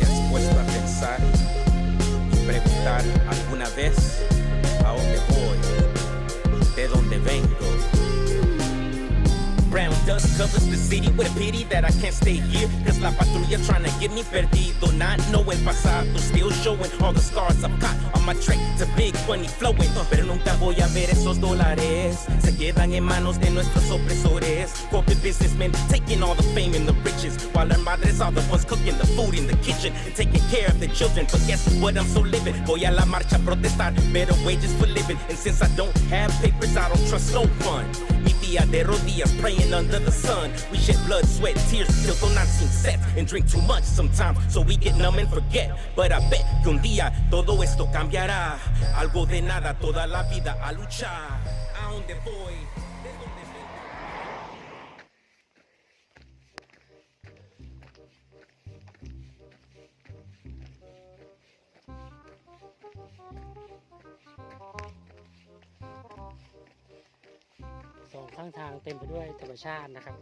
It's what's up inside. Brown dust covers the city with pity that I can't stay here. Cause la patrulla trying to get me perdido. Not knowing pasado, still showing all the scars I've got on my trek to big money flowing. Uh, pero nunca voy a ver esos dólares. Se quedan en manos de nuestros opresores. Corporate businessmen taking all the fame and the riches. While our madres are the ones cooking the food in the kitchen and taking care of the children. But guess what? I'm so living. Voy a la marcha a protestar. Better wages for living. And since I don't have papers, I don't trust no one. Tía de rodillas praying under the sun. We shed blood, sweat, tears till the not seen set. And drink too much sometimes, so we get numb and forget. But I bet que un día todo esto cambiará. Algo de nada, toda la vida a luchar. ¿A dónde voy? ข้างทางเต็มไปด้วยธรรมชาตินะครับ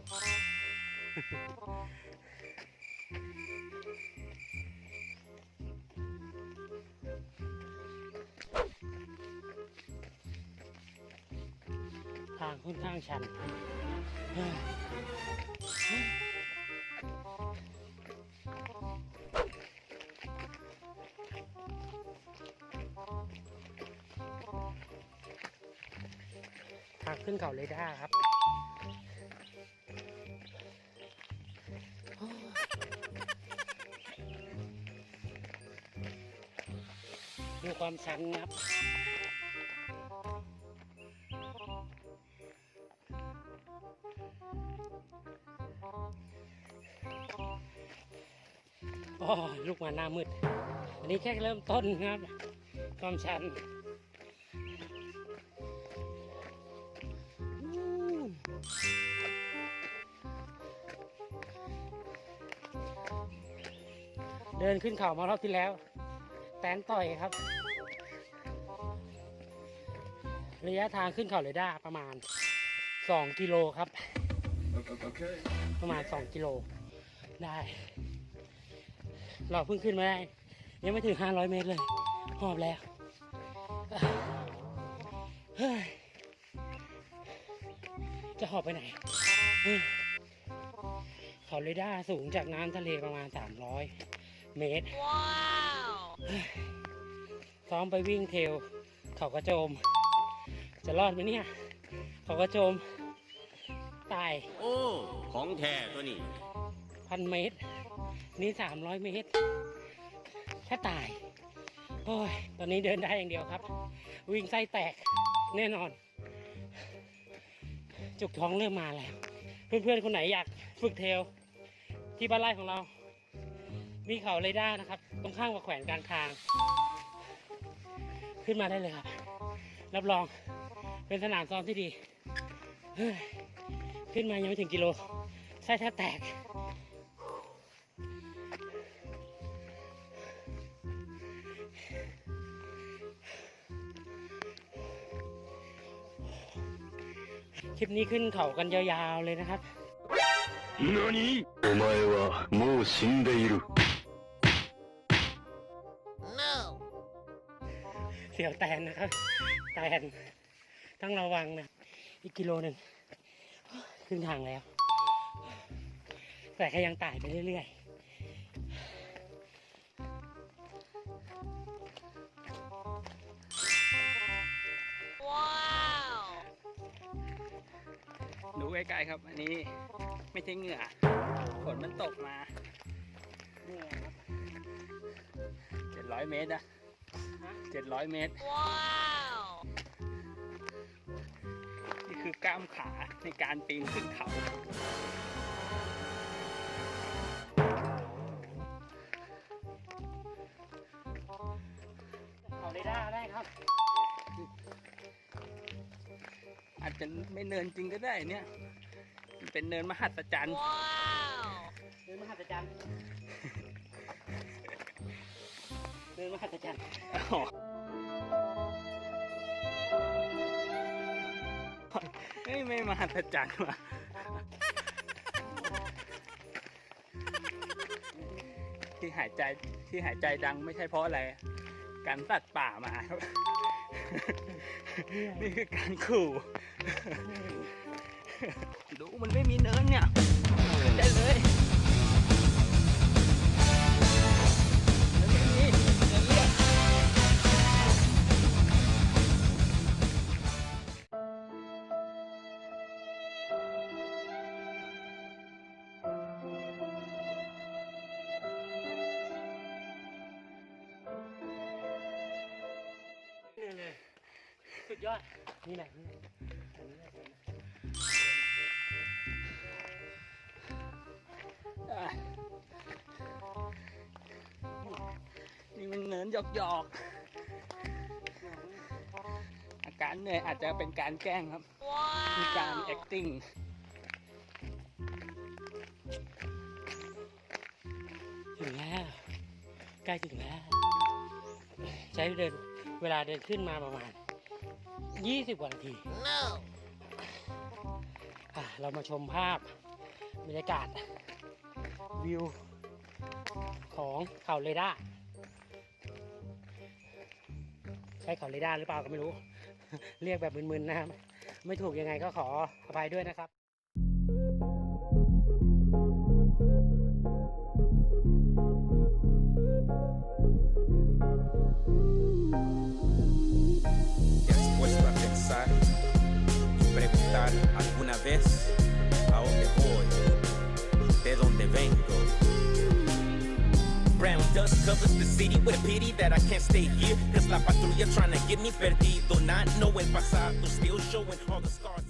ทางค่อนข้างชัน ทางขึ้นเขาเรดาครับดูความชันครับโอ้ยลูกมาหน้ามืด อันนี้แค่เริ่มต้นครับ ความชัน เดินขึ้นเขามารอบที่แล้ว แตนต่อยครับ ระยะทางขึ้นเขาเลยได้ประมาณ 2 กิโลครับ ประมาณ 2 กิโลได้ เราเพิ่งขึ้นมาได้ ยังไม่ถึง 500 เมตรเลยหอบแล้วจะหอบไปไหนเฮ้ยเขาเรดาร์สูงจากน้ำทะเลประมาณ 300 เมตรซ้อมไปวิ่งเทรลเขากระโจม จะรอดไหมเนี่ย เขากระโจม ตาย โอ้ ของแท้ตัวนี้ พันเมตร นี่สามร้อยเมตรแค่ตาย โอ้ย ตอนนี้เดินได้อย่างเดียวครับ วิ่งไส้แตกแน่นอน จุกท้องเริ่มมาแล้ว เพื่อนๆ คนไหนอยากฝึกเทรลที่บ้านไร่ของเรา มีเขาเรดาร์นะครับ ตรงข้างกับแขวนกลางทาง ขึ้นมาได้เลยครับ รับรองเป็นสนามซ้อมที่ดีเฮ้ยขึ้นมายังไม่ถึงกิโลไส้แทบแตก คลิปนี้ขึ้นเขากันยาวๆเลยนะครับ 何お前はもう死んでいる。 เสียวแตนนะครับแตนต้องระวังนะ อีกกิโลหนึ่งครึ่งทางแล้ว แต่ก็ยังไต่ไปเรื่อยๆ ว้าว ดูใกล้ๆครับ อันนี้ไม่ใช่เหงื่อฝนมันตกมานี่ครับ700เมตรอะ 700 เมตรนี่คือกล้ามขาในการปีนขึ้นเขา เขาเรดาร์ได้ครับ อาจจะไม่เนินจริงก็ได้เนี่ย มันเป็นเนินมหัศจรรย์เดินมหัศจรรย์ เดินมหัศจรรย์อ๋อเฮ้ยไม่มหัศจรรย์ว่ะที่หายใจที่หายใจดังไม่ใช่เพราะอะไร การตัดป่ามาครับ นี่คือการขู่ ดูมันไม่มีเนินเนี่ย สุดยอด นี่แหละนี่แหละอันนี้แหละอะนี่มันเนินหยอกหยอกๆอาการเหนื่อยอาจจะเป็นการแกล้งครับ มีการ acting ถึงแล้ว ใกล้ถึงแล้ว ใช้เดินเวลาเดินขึ้นมาประมาณ 20กว่านาทีอะเรามาชมภาพบรรยากาศวิวของเขาเรดาร์ใช่เขาเรดาร์หรือเปล่าก็ไม่รู้ เรียกแบบมึนๆนะครับ ไม่ถูกยังไงก็ขออภัยด้วยนะครับ covers the city with pity that I can't stay here. Cause la patrulla trying to get me perdido. Not knowing pasado, still showing all the scars.